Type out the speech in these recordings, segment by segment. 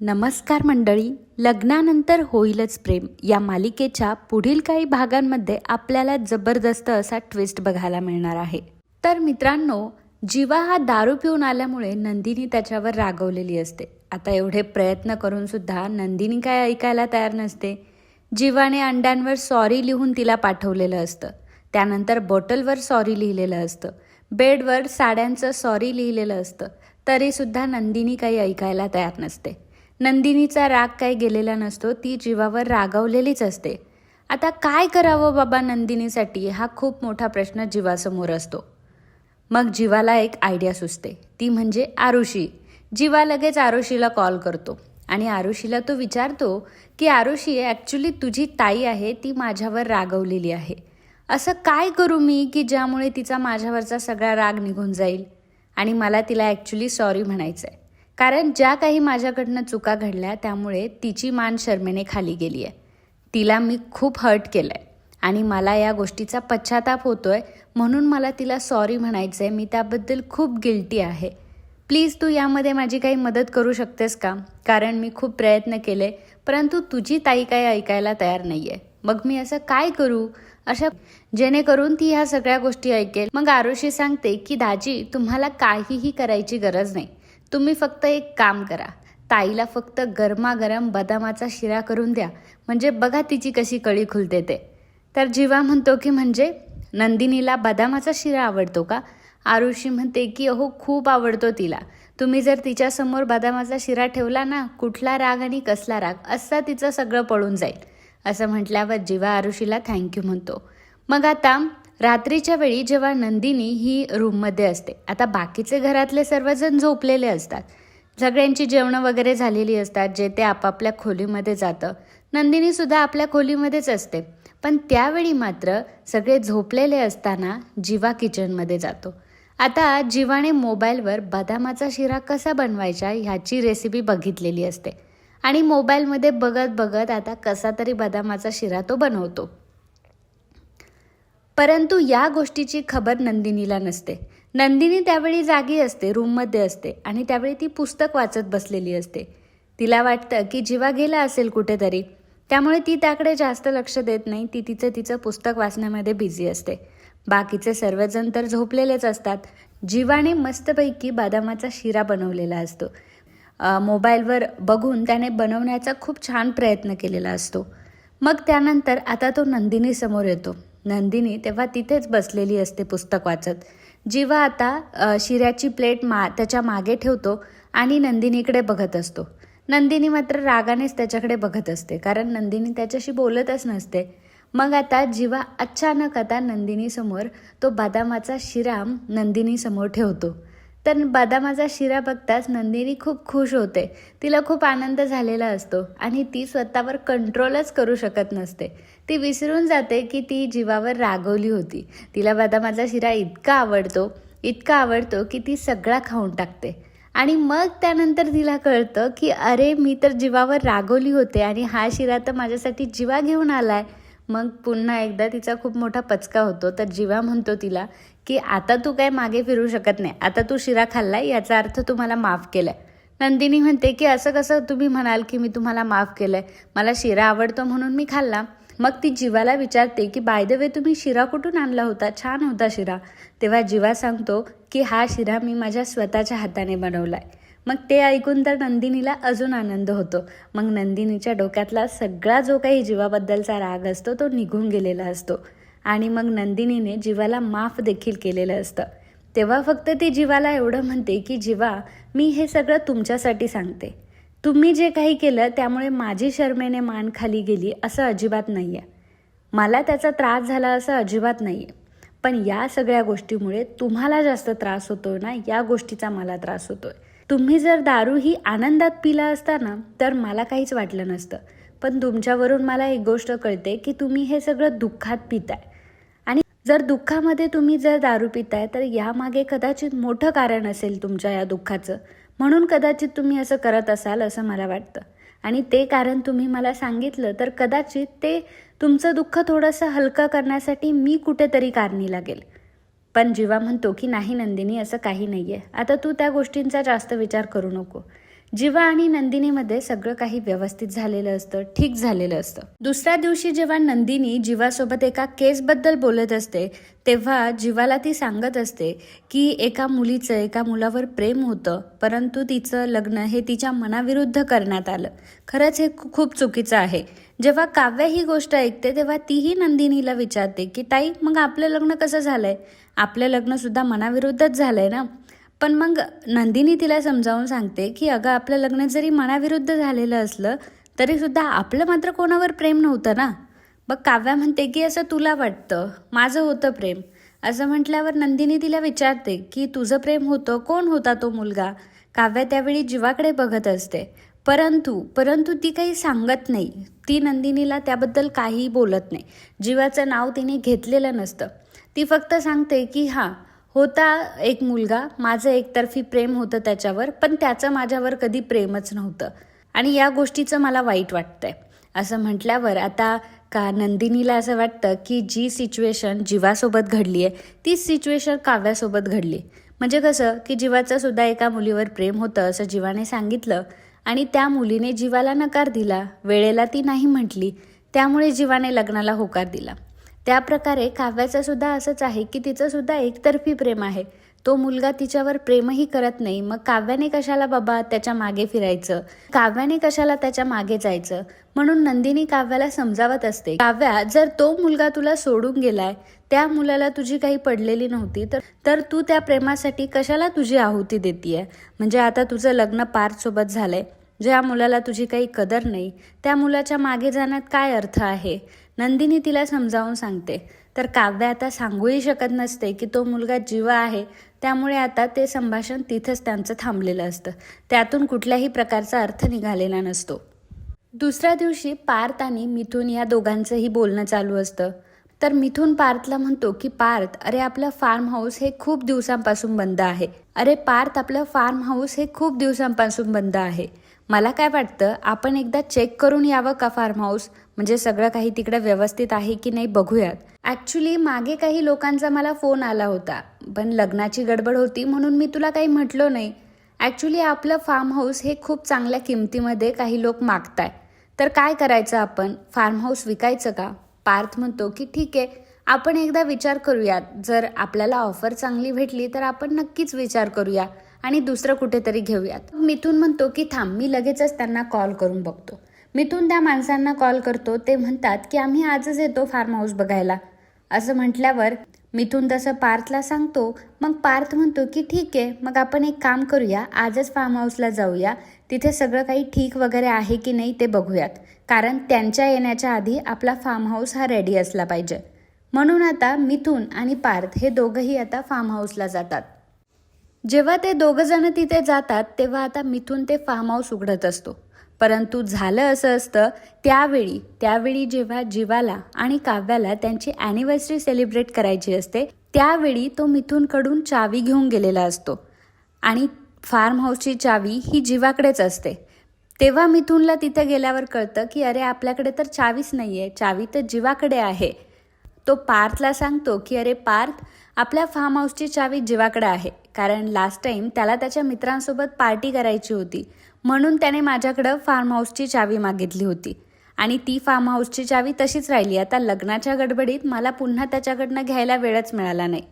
नमस्कार मंडळी लग्नानंतर होईलच प्रेम. या मालिकेच्या पुढील काही भागांमध्ये आपल्याला जबरदस्त असा ट्विस्ट बघायला मिळणार आहे. तर मित्रांनो जीवा हा दारू पिऊन आल्यामुळे नंदिनी त्याच्यावर रागवलेली असते. आता एवढे प्रयत्न करून सुद्धा नंदिनी काय ऐकायला तयार नसते. जीवाने अंड्यांवर सॉरी लिहून तिला पाठवलेलं असतं. त्यानंतर बॉटलवर सॉरी लिहिलेलं असतं. बेडवर साड्यांचं सॉरी लिहिलेलं असतं. तरीसुद्धा नंदिनी काही ऐकायला तयार नसते. नंदिनीचा राग काही गेलेला नसतो ती जीवावर रागावलेलीच असते. आता काय करावं बाबा नंदिनीसाठी? हा खूप मोठा प्रश्न जीवासमोर असतो. मग जीवाला एक आयडिया सुचते. ती म्हणजे आरुषी. जीवा लगेच आरुषीला कॉल करतो. आणि आरुषीला तो विचारतो की आरुषी ॲक्च्युली तुझी ताई आहे ती माझ्यावर रागवलेली आहे. असं काय करू मी की ज्यामुळे तिचा माझ्यावरचा सगळा राग निघून जाईल? आणि मला तिला ॲक्च्युली सॉरी म्हणायचं आहे कारण ज्या काही माझ्याकडनं चुका घडल्या त्यामुळे तिची मान शर्मेने खाली गेली आहे तिला मी खूप हर्ट केलं आहे आणि मला या गोष्टीचा पश्चाताप होतोय म्हणून मला तिला सॉरी म्हणायचं आहे मी त्याबद्दल खूप गिल्टी आहे. प्लीज तू यामध्ये माझी काही मदत करू शकतेस का? कारण मी खूप प्रयत्न केले परंतु तुझी ताई काही ऐकायला तयार नाही आहे मग मी असं काय करू? अशा जेणेकरून ती ह्या सगळ्या गोष्टी ऐकेल. मग आरुषी सांगते की दाजी तुम्हाला काहीही करायची गरज नाही. तुम्ही फक्त एक काम करा. ताईला फक्त गरमागरम बदामाचा शिरा करून द्या. म्हणजे बघा तिची कशी कळी खुलते ते. तर जीवा म्हणतो की म्हणजे नंदिनीला बदामाचा शिरा आवडतो का? आरुषी म्हणते की अहो खूप आवडतो तिला. तुम्ही जर तिच्यासमोर बदामाचा शिरा ठेवला ना कुठला राग आणि कसला राग असा तिचं सगळं पळून जाईल. असं म्हटल्यावर जीवा आरुषीला थँक्यू म्हणतो. मग आता रात्रीच्या वेळी जेव्हा नंदिनी ही रूममध्ये असते आता बाकीचे घरातले सर्वजण झोपलेले असतात. सगळ्यांची जेवणं वगैरे झालेली असतात जे ते आपापल्या खोलीमध्ये जातं. नंदिनीसुद्धा आपल्या खोलीमध्येच असते. पण त्यावेळी मात्र सगळे झोपलेले असताना जीवा किचनमध्ये जातो. आता जीवाने मोबाईलवर बदामाचा शिरा कसा बनवायचा ह्याची रेसिपी बघितलेली असते. आणि मोबाईलमध्ये बघत बघत आता कसा तरी बदामाचा शिरा तो बनवतो. परंतु या गोष्टीची खबर नंदिनीला नसते. नंदिनी त्यावेळी जागी असते रूममध्ये असते आणि त्यावेळी ती पुस्तक वाचत बसलेली असते. तिला वाटतं की जीवा गेला असेल कुठेतरी. त्यामुळे ती त्याकडे जास्त लक्ष देत नाही ती तिचं तिचं पुस्तक वाचण्यामध्ये बिझी असते. बाकीचे सर्वजण तर झोपलेलेच असतात. जीवाने मस्तपैकी बदामाचा शिरा बनवलेला असतो. मोबाईलवर बघून त्याने बनवण्याचा खूप छान प्रयत्न केलेला असतो. मग त्यानंतर आता तो नंदिनी समोर येतो. नंदिनी तेव्हा तिथेच बसलेली असते पुस्तक वाचत. जीवा आता शिऱ्याची प्लेट मा त्याच्यामागे ठेवतो आणि नंदिनीकडे बघत असतो. नंदिनी मात्र रागानेच त्याच्याकडे बघत असते कारण नंदिनी त्याच्याशी बोलतच नसते. मग आता जीवा अचानक आता नंदिनीसमोर तो बदामाचा शिरा नंदिनीसमोर ठेवतो. तर बदामाचा शिरा बघताच नंदिनी खूप खुश होते. तिला खूप आनंद झालेला असतो आणि ती स्वतःवर कंट्रोलच करू शकत नसते. ती विसरून जाते की ती जीवावर रागवली होती. तिला बदामाचा शिरा इतका आवडतो इतका आवडतो की ती सगळा खाऊन टाकते. आणि मग त्यानंतर तिला कळतं की अरे मी तर जीवावर रागवली होते आणि हा शिरा तर माझ्यासाठी जीवा घेऊन आलाय. मग पुन्हा एकदा तिचा खूप मोठा पचका होतो. तर जीवा म्हणतो तिला की आता तू काय मागे फिरू शकत नाही. आता तू शिरा खाल्लाय याचा अर्थ तुम्हाला माफ केलाय. नंदिनी म्हणते की असं कसं तुम्ही म्हणाल की मी तुम्हाला माफ केलंय. मला शिरा आवडतो म्हणून मी खाल्ला. मग ती जीवाला विचारते की बाय द वे तुम्ही शिरा कुठून आणला होता? छान होता शिरा. तेव्हा जीवा सांगतो की हा शिरा मी माझ्या स्वतःच्या हाताने बनवलाय. मग ते ऐकून तर नंदिनीला अजून आनंद होतो. मग नंदिनीच्या डोक्यातला सगळा जो काही जीवाबद्दलचा राग असतो तो निघून गेलेला असतो. आणि मग नंदिनीने जीवाला माफ देखील केलेलं असतं. तेव्हा फक्त ती जीवाला एवढं म्हणते की जीवा मी हे सगळं तुमच्यासाठी सांगते. तुम्ही जे काही केलं त्यामुळे माझी शर्मेने मान खाली गेली असं अजिबात नाही आहे मला त्याचा त्रास झाला असं अजिबात नाही आहे पण या सगळ्या गोष्टीमुळे तुम्हाला जास्त त्रास होतोय ना या गोष्टीचा मला त्रास होतोय. तुम्ही जर दारू ही आनंदात पिला असता ना तर मला काहीच वाटलं नसतं. पण तुमच्यावरून मला एक गोष्ट कळते की तुम्ही हे सगळं दुःखात पिताय. आणि जर दुःखामध्ये तुम्ही जर दारू पिताय तर यामागे कदाचित मोठं कारण असेल तुमच्या या दुःखाचं. म्हणून कदाचित तुम्ही असं करत असाल असं मला वाटतं. आणि ते कारण तुम्ही मला सांगितलं तर कदाचित ते तुमचं दुःख थोडंसं हलकं करण्यासाठी मी कुठेतरी कारणी लागेल पण जीवा म्हणतो की नाही नंदिनी असं काही नाही आहे आता तू त्या गोष्टींचा जास्त विचार करू नको. जीवा आणि नंदिनीमध्ये सगळं काही व्यवस्थित झालेलं असतं ठीक झालेलं असतं. दुसऱ्या दिवशी जेव्हा नंदिनी जीवासोबत एका केसबद्दल बोलत असते तेव्हा जीवाला ती सांगत असते की एका मुलीचं एका मुलावर प्रेम होतं परंतु तिचं लग्न हे तिच्या मनाविरुद्ध करण्यात आलं. खरंच हे खूप चुकीचं आहे. जेव्हा काव्य ही गोष्ट ऐकते तेव्हा तीही नंदिनीला विचारते की ताई मग आपलं लग्न कसं झालंय? आपलं लग्नसुद्धा मनाविरुद्धच झालंय ना? पण मग नंदिनी तिला समजावून सांगते की अगं आपलं लग्न जरी मनाविरुद्ध झालेलं असलं तरीसुद्धा आपलं मात्र कोणावर प्रेम नव्हतं ना? मग काव्या म्हणते की असं तुला वाटतं माझं होतं प्रेम. असं म्हटल्यावर नंदिनी तिला विचारते की तुझं प्रेम होतं? कोण होता तो मुलगा? काव्या त्यावेळी जीवाकडे बघत असते. परंतु परंतु ती काही सांगत नाही. ती नंदिनीला त्याबद्दल काहीही बोलत नाही. जीवाचं नाव तिने घेतलेलं नसतं. ती फक्त सांगते की हां होता एक मुलगा माझं एकतर्फी प्रेम होतं त्याच्यावर पण त्याचं माझ्यावर कधी प्रेमच नव्हतं. आणि या गोष्टीचं मला वाईट वाटतंय. असं म्हटल्यावर आता का नंदिनीला असं वाटतं की जी सिच्युएशन जीवासोबत घडली आहे तीच सिच्युएशन काव्यासोबत घडली. म्हणजे कसं की जीवाचं सुद्धा एका मुलीवर प्रेम होतं असं जीवाने सांगितलं आणि त्या मुलीने जीवाला नकार दिला. वेळेला ती नाही म्हटली. त्यामुळे जीवाने लग्नाला होकार दिला. त्या प्रकारे काव्याचं सुद्धा असंच आहे की तिचं सुद्धा एकतर्फी प्रेम आहे. तो मुलगा तिच्यावर प्रेमही करत नाही. मग काव्याने कशाला बाबा त्याच्यामागे फिरायचं? काव्याने कशाला त्याच्यामागे जायचं? म्हणून नंदिनी काव्याला समजावत असते काव्या जर तो मुलगा तुला सोडून गेलाय त्या मुलाला तुझी काही पडलेली नव्हती तर तर तू त्या प्रेमासाठी कशाला तुझी आहुती देतीये? म्हणजे आता तुझं लग्न पार्थसोबत झालंय. ज्या मुलाला तुझी काही कदर नाही त्या मुलाच्या मागे जाण्यात काय अर्थ आहे? नंदिनी तिला समजावून सांगते. तर काव्य आता सांगूही शकत नसते की तो मुलगा जीवा आहे. त्यामुळे आता ते संभाषण तिथंच त्यांचं थांबलेलं असतं. त्यातून कुठल्याही प्रकारचा अर्थ निघालेला नसतो. दुसऱ्या दिवशी पार्थ आणि मिथून या दोघांचंही बोलणं चालू असतं. तर मिथून पार्थला म्हणतो की पार्थ अरे आपलं फार्म हाऊस हे खूप दिवसांपासून बंद आहे. अरे पार्थ आपलं फार्म हाऊस हे खूप दिवसांपासून बंद आहे. मला काय वाटतं आपण एकदा चेक करून यावं का फार्म हाऊस म्हणजे सगळं काही तिकडे व्यवस्थित आहे की नाही बघूयात. ॲक्च्युली मागे काही लोकांचा मला फोन आला होता. पण लग्नाची गडबड होती म्हणून मी तुला काही म्हटलो नाही. ॲक्च्युली आपलं फार्म हाऊस हे खूप चांगल्या किमतीमध्ये काही लोक मागताय. तर काय करायचं आपण? फार्म हाऊस विकायचं का? पार्थ म्हणतो की ठीक आहे आपण एकदा विचार करूयात. जर आपल्याला ऑफर चांगली भेटली तर आपण नक्कीच विचार करूया आणि दुसरं कुठेतरी घेऊयात. मिथून म्हणतो की थांब मी लगेचच त्यांना कॉल करून बघतो. मिथून त्या माणसांना कॉल करतो ते म्हणतात की आम्ही आजच येतो फार्म हाऊस बघायला. असं म्हटल्यावर मिथून तसं पार्थला सांगतो मग पार्थ म्हणतो की ठीक आहे मग आपण एक काम करूया आजच फार्म हाऊसला जाऊया तिथे सगळं काही ठीक वगैरे आहे की नाही ते बघूयात. कारण त्यांच्या येण्याच्या आधी आपला फार्म हाऊस हा रेडी असला पाहिजे. म्हणून आता मिथून आणि पार्थ हे दोघंही आता फार्म हाऊसला जातात. जेव्हा ते दोघंजणं तिथे जातात तेव्हा आता मिथून ते फार्म हाऊस उघडत असतो. परंतु झालं असं असतं त्यावेळी त्यावेळी जेव्हा जीवाला आणि काव्याला त्यांची ॲनिव्हर्सरी सेलिब्रेट करायची असते त्यावेळी तो मिथूनकडून चावी घेऊन गेलेला असतो. आणि फार्म हाऊसची चावी ही जीवाकडेच असते. तेव्हा मिथूनला तिथे गेल्यावर कळतं की अरे आपल्याकडे तर चावीच नाही आहे चावी तर जीवाकडे आहे. तो पार्थला सांगतो की अरे पार्थ आपल्या फार्म हाऊसची चावी जीवाकडे आहे. कारण लास्ट टाइम त्याला त्याच्या मित्रांसोबत पार्टी करायची होती. म्हणून त्याने माझ्याकडं फार्म हाऊसची चावी मागितली होती. आणि ती फार्म हाऊसची चावी तशीच राहिली. आता लग्नाच्या गडबडीत मला पुन्हा त्याच्याकडनं घ्यायला वेळच मिळाला नाही.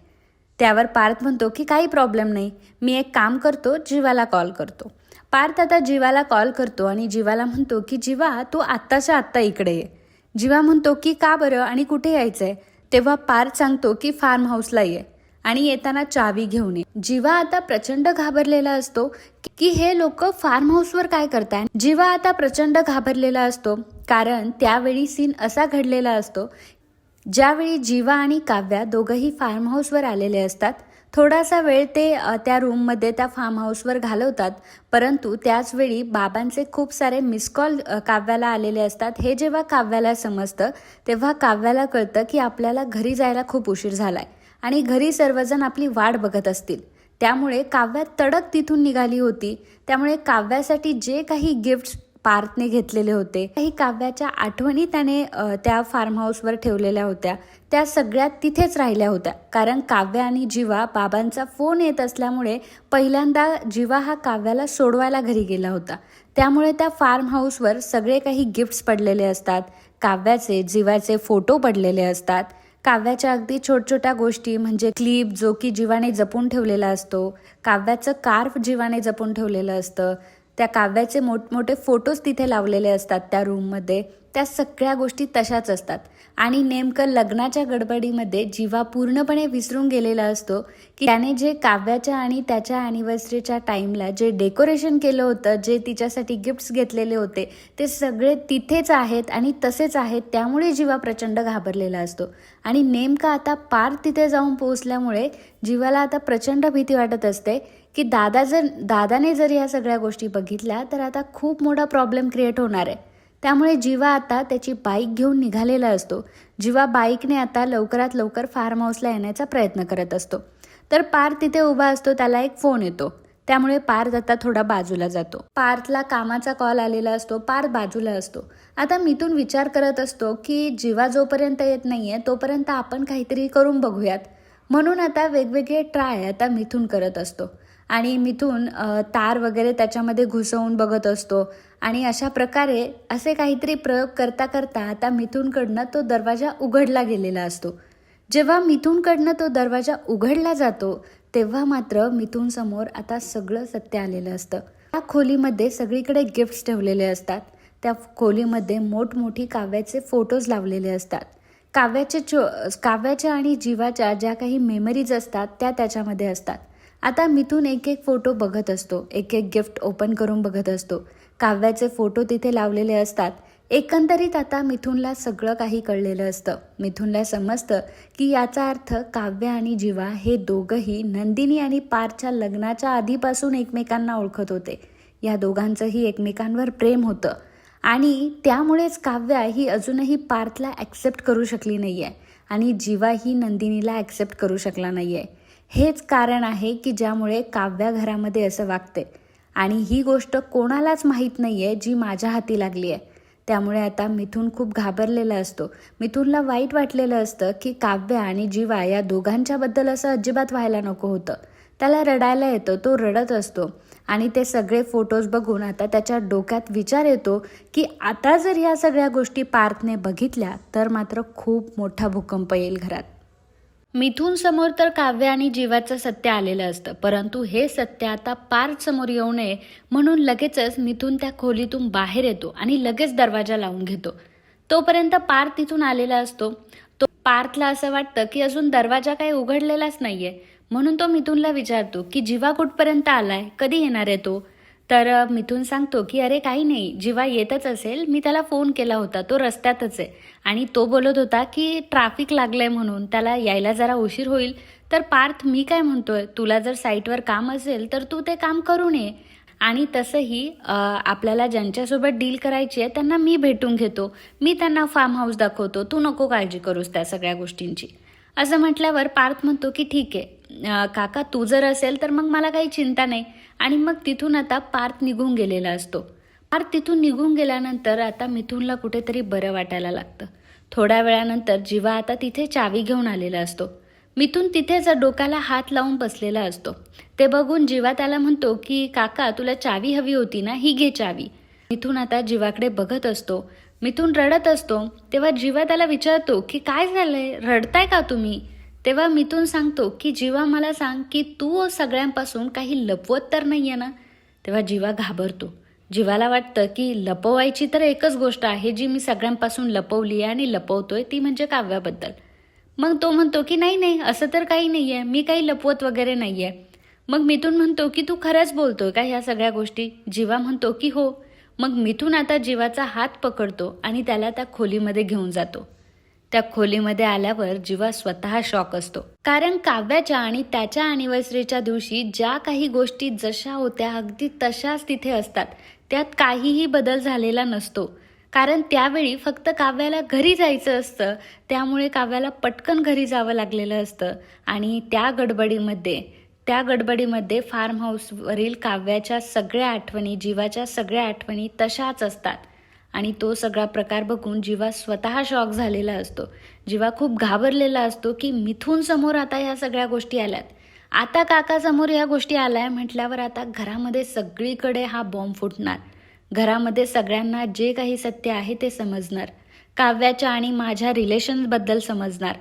त्यावर पार्थ म्हणतो की काही प्रॉब्लेम नाही. मी एक काम करतो जीवाला कॉल करतो. पार्थ आता जीवाला कॉल करतो आणि जीवाला म्हणतो की जीवा तू आत्ताच्या आत्ता इकडे ये. जीवा म्हणतो की का बरं? आणि कुठे यायचं आहे तेव्हा पार्थ सांगतो की फार्म हाऊसला ये. आणि येताना चावी घेऊन ये. जीवा आता प्रचंड घाबरलेला असतो की हे लोक फार्म हाऊसवर काय करताय? जीवा आता प्रचंड घाबरलेला असतो कारण त्यावेळी सीन असा घडलेला असतो ज्यावेळी जीवा आणि काव्या दोघंही फार्म हाऊसवर आलेले असतात. थोडासा वेळ ते त्या रूममध्ये त्या फार्म हाऊसवर घालवतात परंतु त्याचवेळी बाबांचे खूप सारे मिस कॉल काव्याला आलेले असतात. हे जेव्हा काव्याला समजतं तेव्हा काव्याला कळतं की आपल्याला घरी जायला खूप उशीर झाला आहे आणि घरी सर्वजण आपली वाट बघत असतील. त्यामुळे काव्या तडक तिथून निघाली होती. त्यामुळे काव्यासाठी जे काही गिफ्ट्स पार्थने घेतलेले होते काही काव्याच्या आठवणी त्याने त्या फार्म हाऊसवर ठेवलेल्या होत्या. त्या सगळ्या तिथेच राहिल्या होत्या. कारण काव्या आणि जीवा बाबांचा फोन येत असल्यामुळे पहिल्यांदा जीवा हा काव्याला सोडवायला घरी गेला होता. त्यामुळे त्या फार्म हाऊसवर सगळे काही गिफ्ट्स पडलेले असतात. काव्याचे जीवाचे फोटो पडलेले असतात. काव्याच्या अगदी छोट्या गोष्टी म्हणजे क्लिप जो की जीवाने जपून ठेवलेला असतो काव्याचं कार्फ जीवाने जपून ठेवलेलं असतं त्या काव्याचे मोठमोठे फोटोज तिथे लावलेले असतात त्या रूममध्ये त्या सगळ्या गोष्टी तशाच असतात. आणि नेमकं लग्नाच्या गडबडीमध्ये जीवा पूर्णपणे विसरून गेलेला असतो की त्याने जे काव्याच्या आणि त्याच्या अॅनिव्हर्सरीच्या टाईमला जे डेकोरेशन केलं होतं जे तिच्यासाठी गिफ्ट्स घेतलेले होते ते सगळे तिथेच आहेत आणि तसेच आहेत त्यामुळे जीवा प्रचंड घाबरलेला असतो. आणि नेमका आता पार तिथे जाऊन पोहोचल्यामुळे जीवाला आता प्रचंड भीती वाटत असते की दादा जर दादाने जर या सगळ्या गोष्टी बघितल्या तर आता खूप मोठा प्रॉब्लेम क्रिएट होणार आहे. त्यामुळे जीवा आता त्याची बाईक घेऊन निघालेला असतो. जीवा बाईकने आता लवकरात लवकर फार्म हाऊसला येण्याचा प्रयत्न करत असतो. तर पार्थ तिथे उभा असतो त्याला एक फोन येतो. त्यामुळे पार्थ आता थोडा बाजूला जातो. पार्थला कामाचा कॉल आलेला असतो पार्थ बाजूला असतो. आता मिथून विचार करत असतो की जीवा जोपर्यंत येत नाहीये तोपर्यंत आपण काहीतरी करून बघूयात. म्हणून आता वेगवेगळे ट्राय आता मिथून करत असतो. आणि मिथून तार वगैरे त्याच्यामध्ये घुसवून बघत असतो. आणि अशा प्रकारे असे काहीतरी प्रयोग करता करता आता मिथूनकडनं तो दरवाजा उघडला गेलेला असतो. जेव्हा मिथूनकडनं तो दरवाजा उघडला जातो तेव्हा मात्र मिथून समोर आता सगळं सत्य आलेलं असतं. त्या खोलीमध्ये सगळीकडे गिफ्ट्स ठेवलेले असतात. त्या खोलीमध्ये मोठमोठी काव्याचे फोटोज लावलेले असतात. काव्याचे चो काव्याच्या आणि जीवाच्या ज्या काही मेमरीज असतात त्या त्याच्यामध्ये असतात. आता मिथून एक एक फोटो बघत असतो. एक एक गिफ्ट ओपन करून बघत असतो. काव्याचे फोटो तिथे लावलेले असतात. एकंदरीत आता मिथूनला सगळं काही कळलेलं असतं. मिथूनला समजतं की याचा अर्थ काव्य आणि जीवा हे दोघंही नंदिनी आणि पारच्या लग्नाच्या आधीपासून एकमेकांना ओळखत होते. या दोघांचंही एकमेकांवर प्रेम होतं. आणि त्यामुळेच काव्या ही अजूनही पार्थला ॲक्सेप्ट करू शकली नाही आहे आणि जीवा ही नंदिनीला ॲक्सेप्ट करू शकला नाही आहे हेच कारण आहे की ज्यामुळे काव्या घरामध्ये असं वागते. आणि ही गोष्ट कोणालाच माहीत नाही आहे जी माझ्या हाती लागली आहे त्यामुळे आता मिथून खूप घाबरलेला असतो. मिथूनला वाईट वाटलेलं असतं की काव्य आणि जीवा या दोघांच्याबद्दल असं अजिबात व्हायला नको होतं. त्याला रडायला येतं तो रडत असतो. आणि ते सगळे फोटोज बघून आता त्याच्या डोक्यात विचार येतो की आता जर या सगळ्या गोष्टी पार्थने बघितल्या तर मात्र खूप मोठा भूकंप येईल घरात. मिथून समोर तर काव्य आणि जीवाचं सत्य आलेलं असतं परंतु हे सत्य आता पार्थ समोर येऊ नये म्हणून लगेचच मिथून त्या खोलीतून बाहेर येतो आणि लगेच दरवाजा लावून घेतो. तोपर्यंत पार्थ तिथून आलेला असतो. तो पार्थला असं वाटतं की अजून दरवाजा काही उघडलेलाच नाहीये. म्हणून तो मिथूनला विचारतो की जीवा कुठपर्यंत आलाय? कधी येणार आहे तो? तर मिथून सांगतो की अरे काही नाही. जीवा येतच असेल. मी त्याला फोन केला होता. तो रस्त्यातच आहे. आणि तो बोलत होता की ट्रॅफिक लागलंय म्हणून. त्याला यायला जरा उशीर होईल. तर पार्थ मी काय म्हणतोय? तुला जर साईटवर काम असेल तर तू ते काम करून ये आणि तसंही आपल्याला ज्यांच्यासोबत डील करायची आहे त्यांना मी भेटून घेतो. मी त्यांना फार्म हाऊस दाखवतो. तू नको काळजी करूस त्या सगळ्या गोष्टींची. असं म्हटल्यावर पार्थ म्हणतो की ठीक आहे. काका तू जर असेल तर मग मला काही चिंता नाही. आणि मग तिथून आता पार्थ निघून गेलेला असतो. पार्थ तिथून निघून गेल्यानंतर आता मिथूनला कुठेतरी बरं वाटायला लागतं. थोड्या वेळानंतर जीवा आता तिथे चावी घेऊन आलेला असतो. मिथून तिथेच डोक्याला हात लावून बसलेला असतो. ते बघून जीवा त्याला म्हणतो की काका तुला चावी हवी होती ना? ही घे चावी. मिथून आता जीवाकडे बघत असतो. मिथून रडत असतो तेव्हा जीवा त्याला विचारतो की काय झालंय? रडताय का तुम्ही? तेव्हा मिथून सांगतो की जीवा मला सांग की तू सगळ्यांपासून काही लपवत तर नाही आहे ना? तेव्हा जीवा घाबरतो. जीवाला वाटतं की लपवायची तर एकच गोष्ट आहे जी मी सगळ्यांपासून लपवली आहे आणि लपवतोय ती म्हणजे काव्याबद्दल. मग तो म्हणतो की नाही नाही असं तर काही नाही आहे मी काही लपवत वगैरे नाही आहे मग मिथून म्हणतो की तू खरंच बोलतोय का ह्या सगळ्या गोष्टी? जीवा म्हणतो की हो. मग मिथून आता जीवाचा हात पकडतो आणि त्याला त्या खोलीमध्ये घेऊन जातो. त्या खोलीमध्ये आल्यावर जीवा स्वतः शॉक असतो. कारण काव्याच्या आणि त्याच्या अॅनिव्हर्सरीच्या दिवशी ज्या काही गोष्टी जशा होत्या अगदी तशाच तिथे असतात. त्यात काहीही बदल झालेला नसतो. कारण त्यावेळी फक्त काव्याला घरी जायचं असतं. त्यामुळे काव्याला पटकन घरी जावं लागलेलं असतं. आणि त्या गडबडीमध्ये त्या गडबडीमध्ये फार्म हाऊसवरील काव्याच्या सगळ्या आठवणी जीवाच्या सगळ्या आठवणी तशाच असतात. आणि तो सगळा प्रकार बघून जीवा स्वतः शॉक झालेला असतो. जीवा खूप घाबरलेला असतो की मिथून समोर आता ह्या सगळ्या गोष्टी आल्यात. आता काकासमोर ह्या गोष्टी आल्या म्हटल्यावर आता घरामध्ये सगळीकडे हा बॉम्ब फुटणार. घरामध्ये सगळ्यांना जे काही सत्य आहे ते समजणार. काव्याच्या आणि माझ्या रिलेशन्सबद्दल समजणार.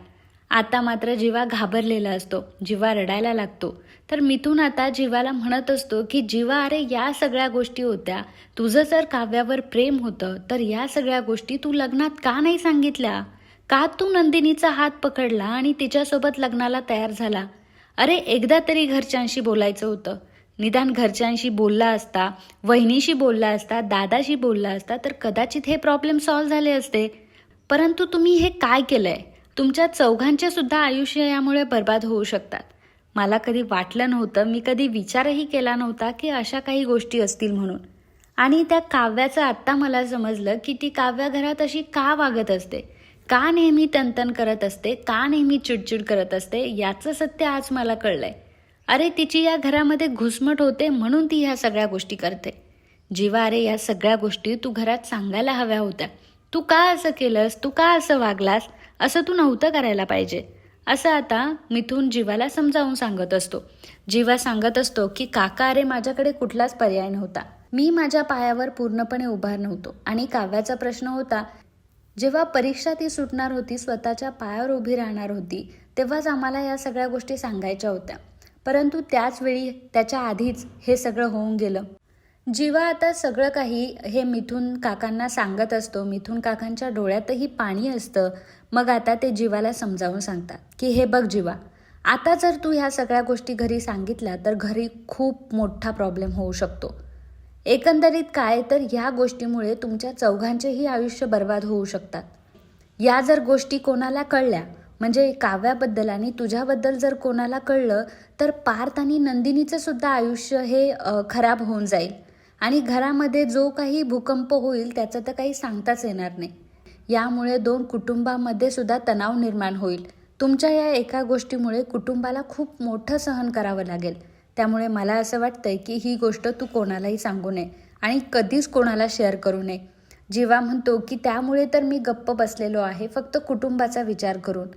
आता मात्र जीवा घाबरलेला असतो. जीवा रडायला लागतो. तर मिथून आता जीवाला म्हणत असतो की जीवा अरे या सगळ्या गोष्टी होत्या. तुझं जर काव्यावर प्रेम होतं तर या सगळ्या गोष्टी तू लग्नात का नाही सांगितल्या? का तू नंदिनीचा हात पकडला आणि तिच्यासोबत लग्नाला तयार झाला? अरे एकदा तरी घरच्यांशी बोलायचं होतं. निदान घरच्यांशी बोलला असता वहिनीशी बोलला असता दादाशी बोलला असता तर कदाचित हे प्रॉब्लेम सॉल्व्ह झाले असते. परंतु तुम्ही हे काय केलंय? तुमच्या चौघांचे सुद्धा आयुष्य यामुळे बर्बाद होऊ शकतात. मला कधी वाटलं नव्हतं मी कधी विचारही केला नव्हता की अशा काही गोष्टी असतील म्हणून. आणि त्या काव्याचं आत्ता मला समजलं की ती काव्या घरात अशी का वागत असते? का नेहमी तनतन करत असते? का नेहमी चिडचिड करत असते? याचं सत्य आज मला कळलंय. अरे तिची या घरामध्ये घुसमट होते म्हणून ती ह्या सगळ्या गोष्टी करते. जीवा अरे या सगळ्या गोष्टी तू घरात सांगायला हव्या होत्या. तू का असं केलंस? तू का असं वागलास? असं तू नव्हतं करायला पाहिजे. असं आता मिथून जीवाला समजावून सांगत असतो. जीवा सांगत असतो की काका अरे माझ्याकडे कुठलाच पर्याय नव्हता. मी माझ्या पायावर पूर्णपणे उभार नव्हतो आणि काव्याचा प्रश्न होता जेव्हा परीक्षा ती सुटणार होती स्वतःच्या पायावर उभी राहणार होती तेव्हाच आम्हाला या सगळ्या गोष्टी सांगायच्या होत्या. परंतु त्याच वेळी त्याच्या आधीच हे सगळं होऊन गेलं. जीवा आता सगळं काही हे मिथून काकांना सांगत असतो. मिथून काकांच्या डोळ्यातही पाणी असतं. मग आता ते जीवाला समजावून सांगतात की हे बघ जीवा आता जर तू ह्या सगळ्या गोष्टी घरी सांगितल्या तर घरी खूप मोठा प्रॉब्लेम होऊ शकतो. एकंदरीत काय तर ह्या गोष्टीमुळे तुमच्या चौघांचेही आयुष्य बर्बाद होऊ शकतात. या जर गोष्टी कोणाला कळल्या म्हणजे काव्याबद्दल आणि तुझ्याबद्दल जर कोणाला कळलं तर पार्थ आणि नंदिनीचं सुद्धा आयुष्य हे खराब होऊन जाईल. आणि घरामध्ये जो काही भूकंप होईल त्याचं तर काही सांगताच येणार नाही. यामुळे दोन कुटुंबामध्ये सुद्धा तणाव निर्माण होईल. तुमच्या या एका गोष्टीमुळे कुटुंबाला खूप मोठं सहन करावं लागेल. त्यामुळे मला असं वाटतंय की ही गोष्ट तू कोणालाही सांगू नये आणि कधीच कोणाला शेअर करू नये. जीवा म्हणतो की त्यामुळे तर मी गप्प बसलेलो आहे फक्त कुटुंबाचा विचार करून.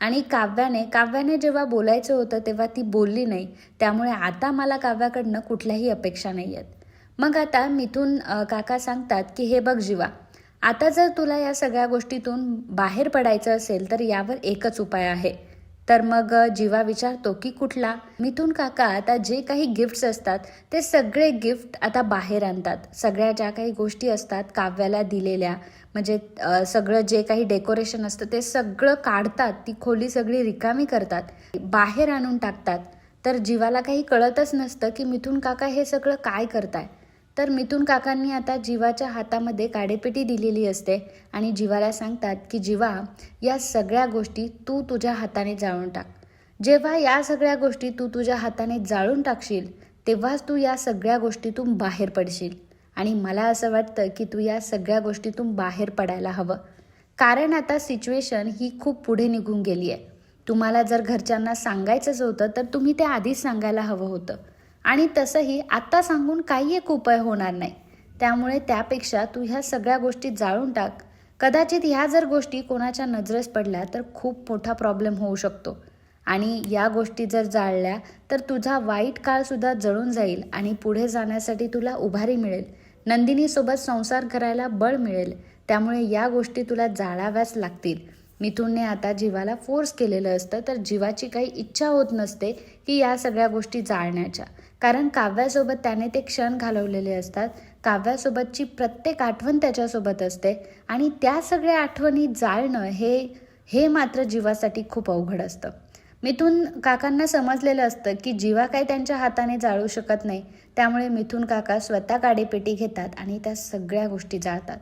आणि काव्याने काव्याने जेव्हा बोलायचं होतं तेव्हा ती बोलली नाही. त्यामुळे आता मला काव्याकडनं कुठल्याही अपेक्षा नाही आहेत मग आता मिथून काका सांगतात की हे बघ जीवा आता जर तुला या सगळ्या गोष्टीतून बाहेर पडायचं असेल तर यावर एकच उपाय आहे. तर मग जीवा विचारतो की कुठला? मिथून काका आता जे काही गिफ्ट्स असतात ते सगळे गिफ्ट आता बाहेर आणतात. सगळ्या ज्या काही गोष्टी असतात काव्याला दिलेल्या म्हणजे सगळं जे काही डेकोरेशन असतं ते सगळं काढतात. ती खोली सगळी रिकामी करतात. बाहेर आणून टाकतात. तर जीवाला काही कळतच नसतं की मिथून काका हे सगळं काय करताय. तर मिथून काकांनी आता जीवाच्या हातामध्ये काडेपेटी दिलेली असते आणि जीवाला सांगतात की जीवा या सगळ्या गोष्टी तू तुझ्या हाताने जाळून टाक. जेव्हा या सगळ्या गोष्टी तू तुझ्या हाताने जाळून टाकशील तेव्हाच तू या सगळ्या गोष्टीतून बाहेर पडशील. आणि मला असं वाटतं की तू या सगळ्या गोष्टीतून बाहेर पडायला हवं. कारण आता सिच्युएशन ही खूप पुढे निघून गेली आहे. तुम्हाला जर घरच्यांना सांगायचंच होतं तर तुम्ही ते आधीच सांगायला हवं होतं. आणि तसंही आत्ता सांगून काही एक उपाय होणार नाही. त्यामुळे त्यापेक्षा तू ह्या सगळ्या गोष्टी जाळून टाक. कदाचित ह्या जर गोष्टी कोणाच्या नजरेस पडल्या तर खूप मोठा प्रॉब्लेम होऊ शकतो. आणि या गोष्टी जर जाळल्या तर तुझा वाईट काळसुद्धा जळून जाईल आणि पुढे जाण्यासाठी तुला उभारी मिळेल. नंदिनीसोबत संसार करायला बळ मिळेल. त्यामुळे या गोष्टी तुला जाळाव्याच लागतील. मिथूनने आता जीवाला फोर्स केलेलं असतं तर जीवाची काही इच्छा होत नसते की या सगळ्या गोष्टी जाळण्याच्या. कारण काव्यासोबत त्याने ते क्षण घालवलेले असतात. काव्यासोबतची प्रत्येक आठवण त्याच्यासोबत असते. आणि त्या सगळ्या आठवणी जाळणं हे हे मात्र जीवासाठी खूप अवघड असतं. मिथून काकांना समजलेलं असतं की जीवा काही त्यांच्या हाताने जाळू शकत नाही. त्यामुळे मिथून काका स्वतः काडेपेटी घेतात आणि त्या सगळ्या गोष्टी जाळतात.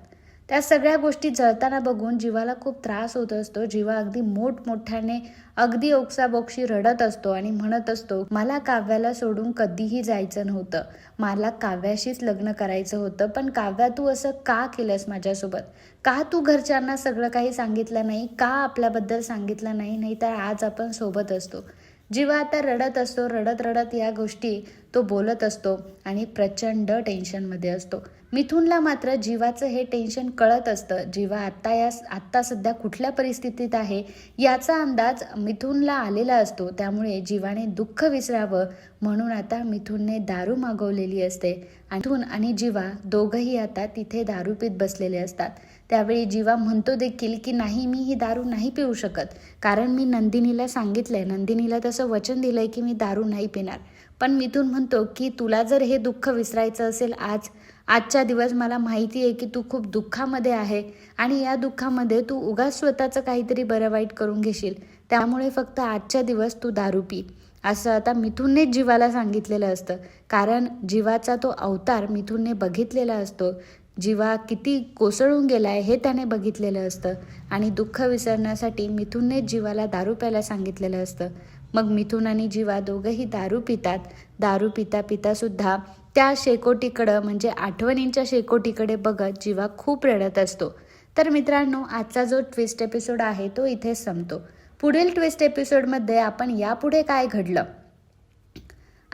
त्या सगळ्या गोष्टी जळताना बघून जीवाला खूप त्रास होत असतो. जीवा अगदी मोठमोठ्याने अगदी ओक्साबोक्षी रडत असतो आणि म्हणत असतो मला काव्याला सोडून कधीही जायचं नव्हतं. मला काव्याशीच लग्न करायचं होतं. पण काव्या तू असं का केलंस माझ्यासोबत? का तू घरच्यांना सगळं काही सांगितलं नाही? का आपल्याबद्दल सांगितलं नाही? नाही तर आज आपण सोबत असतो. जीवा आता रडत असतो रडत रडत या गोष्टी तो बोलत असतो आणि प्रचंड टेन्शनमध्ये असतो. मिथुनला मात्र जीवाचं हे टेन्शन कळत असतं. जीवा आत्ता या आत्ता सध्या कुठल्या परिस्थितीत आहे याचा अंदाज मिथुनला आलेला असतो. त्यामुळे जीवाने दुःख विसरावं म्हणून आता मिथुनने दारू मागवलेली असते. आणि मिथुन आणि जीवा दोघंही आता तिथे दारू पीत बसलेले असतात. त्यावेळी जीवा म्हणतो देखील की नाही मी ही दारू नाही पिऊ शकत. कारण मी नंदिनीला सांगितलंय नंदिनीला तसं वचन दिलंय की मी दारू नाही पिणार. पण मिथून म्हणतो की तुला जर हे दुःख विसरायचं असेल आज आजच्या दिवस मला माहिती आहे की तू खूप दुःखामध्ये आहे आणि या दुःखामध्ये तू उगाच स्वतःचं काहीतरी बरं वाईट करून घेशील. त्यामुळे फक्त आजच्या दिवस तू दारू पी. असं आता मिथूननेच जीवाला सांगितलेलं असतं. कारण जीवाचा तो अवतार मिथुनने बघितलेला असतो. जीवा किती कोसळून गेला आहे हे त्याने बघितलेलं असतं. आणि दुःख विसरण्यासाठी मिथुननेच जीवाला दारू प्यायला सांगितलेलं असतं. मग मिथुन आणि जीवा दोघंही दारू पितात. दारू पिता पिता सुद्धा त्या शेकोटीकडं म्हणजे आठवणींच्या शेकोटीकडे बघत जीवा खूप रडत असतो. तर मित्रांनो आजचा जो ट्विस्ट एपिसोड आहे तो इथेच संपतो. पुढील ट्विस्ट एपिसोडमध्ये आपण यापुढे काय घडलं?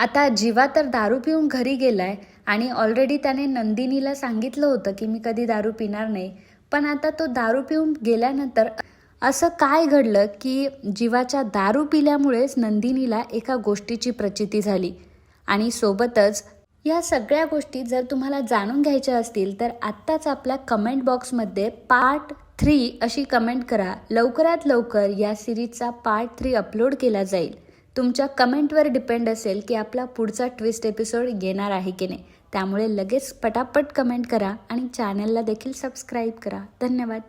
आता जीवा तर दारू पिऊन घरी गेलाय आणि ऑलरेडी त्याने नंदिनीला सांगितलं होतं की मी कधी दारू पिणार नाही पण आता तो दारू पिऊन गेल्यानंतर असं काय घडलं की जीवाच्या दारू पिल्यामुळेच नंदिनीला एका गोष्टीची प्रचिती झाली. आणि सोबतच या सगळ्या गोष्टी जर तुम्हाला जाणून घ्यायच्या असतील तर आत्ताच आपल्या कमेंट बॉक्समध्ये पार्ट थ्री अशी कमेंट करा. लवकरात लवकर या सिरीजचा पार्ट थ्री अपलोड केला जाईल. तुमच्या कमेंटवर डिपेंड असेल की आपला पुढचा ट्विस्ट एपिसोड येणार आहे की नाही. त्यामुळे लगेच पटापट कमेंट करा आणि चॅनलला देखील सबस्क्राईब करा. धन्यवाद.